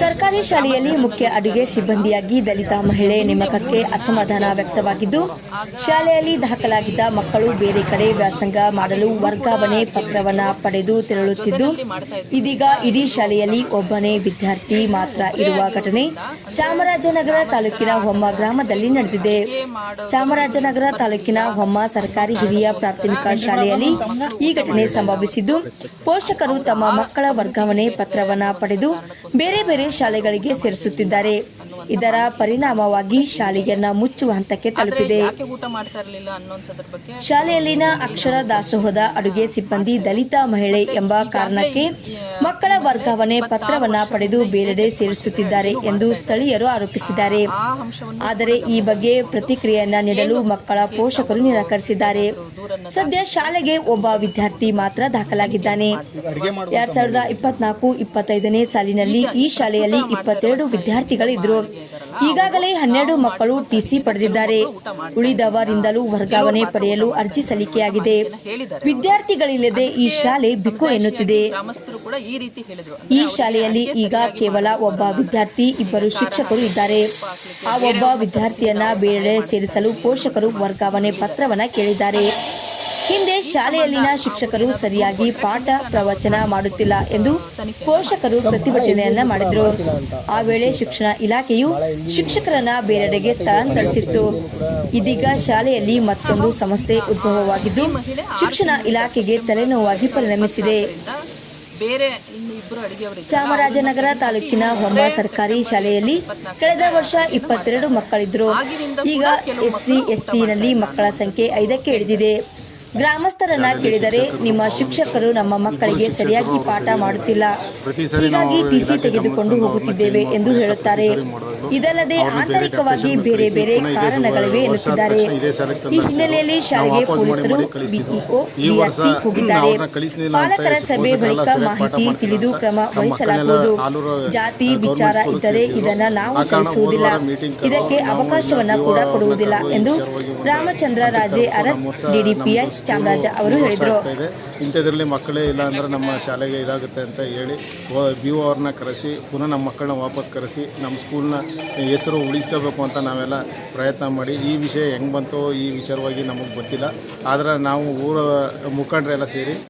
ಸರ್ಕಾರಿ ಶಾಲೆಯಲ್ಲಿ ಮುಖ್ಯ ಅಡುಗೆ ಸಿಬ್ಬಂದಿಯಾಗಿ ದಲಿತ ಮಹಿಳೆ ನೇಮಕಕ್ಕೆ ಅಸಮಾಧಾನ ವ್ಯಕ್ತವಾಗಿದ್ದು, ಶಾಲೆಯಲ್ಲಿ ದಾಖಲಾಗಿದ್ದ ಮಕ್ಕಳು ಬೇರೆ ಕಡೆ ವ್ಯಾಸಂಗ ಮಾಡಲು ವರ್ಗಾವಣೆ ಪತ್ರವನ್ನು ಪಡೆದು ತೆರಳುತ್ತಿದ್ದು, ಇದೀಗ ಇಡೀ ಶಾಲೆಯಲ್ಲಿ ಒಬ್ಬನೇ ವಿದ್ಯಾರ್ಥಿ ಮಾತ್ರ ಇರುವ ಘಟನೆ ಚಾಮರಾಜನಗರ ತಾಲೂಕಿನ ಹೊಮ್ಮ ಗ್ರಾಮದಲ್ಲಿ ನಡೆದಿದೆ. ಚಾಮರಾಜನಗರ ತಾಲೂಕಿನ ಹೊಮ್ಮ ಸರ್ಕಾರಿ ಹಿರಿಯ ಪ್ರಾಥಮಿಕ ಶಾಲೆಯಲ್ಲಿ ಈ ಘಟನೆ ಸಂಭವಿಸಿದ್ದು, ಪೋಷಕರು ತಮ್ಮ ಮಕ್ಕಳ ವರ್ಗಾವಣೆ ಪತ್ರವನ್ನ ಪಡೆದು ಬೇರೆ ಬೇರೆ ಶಾಲೆಗಳಿಗೆ ಸೇರಿಸುತ್ತಿದ್ದಾರೆ. ಇದರ ಪರಿಣಾಮವಾಗಿ ಶಾಲೆಯನ್ನ ಮುಚ್ಚುವ ಹಂತಕ್ಕೆ ತಲುಪಿದೆ. ಶಾಲೆಯಲ್ಲಿನ ಅಕ್ಷರ ದಾಸೋಹದ ಅಡುಗೆ ಸಿಬ್ಬಂದಿ ದಲಿತ ಮಹಿಳೆ ಎಂಬ ಕಾರಣಕ್ಕೆ ಮಕ್ಕಳ ವರ್ಗಾವಣೆ ಪತ್ರವನ್ನ ಪಡೆದು ಬೇರೆಡೆ ಸೇರಿಸುತ್ತಿದ್ದಾರೆ ಎಂದು ಸ್ಥಳೀಯರು ಆರೋಪಿಸಿದ್ದಾರೆ. ಆದರೆ ಈ ಬಗ್ಗೆ ಪ್ರತಿಕ್ರಿಯೆಯನ್ನ ನೀಡಲು ಮಕ್ಕಳ ಪೋಷಕರು ನಿರಾಕರಿಸಿದ್ದಾರೆ. ಸದ್ಯ ಶಾಲೆಗೆ ಒಬ್ಬ ವಿದ್ಯಾರ್ಥಿ ಮಾತ್ರ ದಾಖಲಾಗಿದ್ದಾನೆ. ಎರಡ್ ಸಾವಿರದ ಇಪ್ಪತ್ನಾಲ್ಕು ಇಪ್ಪತ್ತೈದನೇ ಸಾಲಿನಲ್ಲಿ ಈ ಶಾಲೆಯಲ್ಲಿ ಇಪ್ಪತ್ತೆರಡು ವಿದ್ಯಾರ್ಥಿಗಳಿದ್ರು. ಈಗಾಗಲೇ ಹನ್ನೆರಡು ಮಕ್ಕಳು ಟಿಸಿ ಪಡೆದಿದ್ದಾರೆ. ಉಳಿದವರಿಂದಲೂ ವರ್ಗಾವಣೆ ಪಡೆಯಲು ಅರ್ಜಿ ಸಲ್ಲಿಕೆಯಾಗಿದೆ. ವಿದ್ಯಾರ್ಥಿಗಳಿಲ್ಲದೆ ಈ ಶಾಲೆ ಬಿಕ್ಕು ಎನ್ನುತ್ತಿದೆ. ಈ ಶಾಲೆಯಲ್ಲಿ ಈಗ ಕೇವಲ ಒಬ್ಬ ವಿದ್ಯಾರ್ಥಿ ಇಬ್ಬರು ಶಿಕ್ಷಕರು ಇದ್ದಾರೆ. ಆ ಒಬ್ಬ ವಿದ್ಯಾರ್ಥಿಯನ್ನ ಬೇರೆ ಸೇರಿಸಲು ಪೋಷಕರು ವರ್ಗಾವಣೆ ಪತ್ರವನ್ನ ಕೇಳಿದ್ದಾರೆ. ಹಿಂದೆ ಶಾಲೆಯಲ್ಲಿನ ಶಿಕ್ಷಕರು ಸರಿಯಾಗಿ ಪಾಠ ಪ್ರವಚನ ಮಾಡುತ್ತಿಲ್ಲ ಎಂದು ಪೋಷಕರು ಪ್ರತಿಭಟನೆಯನ್ನ ಮಾಡಿದ್ರು. ಆ ವೇಳೆ ಶಿಕ್ಷಣ ಇಲಾಖೆಯು ಶಿಕ್ಷಕರನ್ನ ಬೇರೆಡೆಗೆ ಸ್ಥಳಾಂತರಿಸಿತ್ತು. ಇದೀಗ ಶಾಲೆಯಲ್ಲಿ ಮತ್ತೊಂದು ಸಮಸ್ಯೆ ಉದ್ಭವವಾಗಿದ್ದು ಶಿಕ್ಷಣ ಇಲಾಖೆಗೆ ತಲೆನೋವಾಗಿ ಪರಿಣಮಿಸಿದೆ. ಬೇರೆ ಚಾಮರಾಜನಗರ ತಾಲೂಕಿನ ಹೊಂಬ ಸರ್ಕಾರಿ ಶಾಲೆಯಲ್ಲಿ ಕಳೆದ ವರ್ಷ ಇಪ್ಪತ್ತೆರಡು ಮಕ್ಕಳಿದ್ರು. ಈಗ ಎಸ್ಸಿ ಎಸ್ಟಿನಲ್ಲಿ ಮಕ್ಕಳ ಸಂಖ್ಯೆ ಐದಕ್ಕೆ ಇಳಿದಿದೆ. ಗ್ರಾಮಸ್ಥರನ್ನ ಕೇಳಿದರೆ ನಿಮ್ಮ ಶಿಕ್ಷಕರು ನಮ್ಮ ಮಕ್ಕಳಿಗೆ ಸರಿಯಾಗಿ ಪಾಠ ಮಾಡುತ್ತಿಲ್ಲ. ಹೀಗಾಗಿ ಟಿಸಿ ತೆಗೆದುಕೊಂಡು ಹೋಗುತ್ತಿದ್ದೇವೆ ಎಂದು ಹೇಳುತ್ತಾರೆ. ಇದಲ್ಲದೆ ಆಂತರಿಕವಾಗಿ ಬೇರೆ ಬೇರೆ ಕಾರಣಗಳಿವೆ ಎನ್ನುತ್ತಿದ್ದಾರೆ ಈ ಹಿನ್ನೆಲೆಯಲ್ಲಿ ಶಾಲೆಗೆ ಪೊಲೀಸರು ಬಿಇಒ ಬಿಆರ್ಸಿ ಹೋಗಿದ್ದಾರೆ. ಪಾಲಕರ ಸಭೆ ಬಳಿಕ ಮಾಹಿತಿ ತಿಳಿದು ಕ್ರಮ ವಹಿಸಲಾಗುವುದು. ಜಾತಿ ವಿಚಾರ ಇದ್ದರೆ ಇದನ್ನ ನಾವು ಸಹಿಸುವುದಿಲ್ಲ. ಇದಕ್ಕೆ ಅವಕಾಶವನ್ನ ಕೂಡ ಕೊಡುವುದಿಲ್ಲ ಎಂದು ರಾಮಚಂದ್ರ ರಾಜೆ ಅರಸ್ ಡಿಡಿಪಿಐ ಚಾಮರಾಜ ಅವರು ಹೇಳಿದರು. ಇಂಥದ್ರಲ್ಲಿ ಮಕ್ಕಳೇ ಇಲ್ಲ ಅಂದ್ರೆ ನಮ್ಮ ಶಾಲೆಗೆ ಇದಾಗುತ್ತೆ ಅಂತ ಹೇಳಿ ಬಿ ಒ ಅವ್ರನ್ನ ಕರೆಸಿ, ಪುನಃ ನಮ್ಮ ಮಕ್ಕಳನ್ನ ವಾಪಸ್ ಕರೆಸಿ, ನಮ್ಮ ಸ್ಕೂಲ್ನ ಹೆಸರು ಉಳಿಸ್ಕೋಬೇಕು ಅಂತ ನಾವೆಲ್ಲ ಪ್ರಯತ್ನ ಮಾಡಿ. ಈ ವಿಷಯ ಹೆಂಗೆ ಬಂತೋ ಈ ವಿಚಾರವಾಗಿ ನಮಗೆ ಗೊತ್ತಿಲ್ಲ. ಆದರೆ ನಾವು ಊರ ಮುಖಂಡರೆಲ್ಲ ಸೇರಿ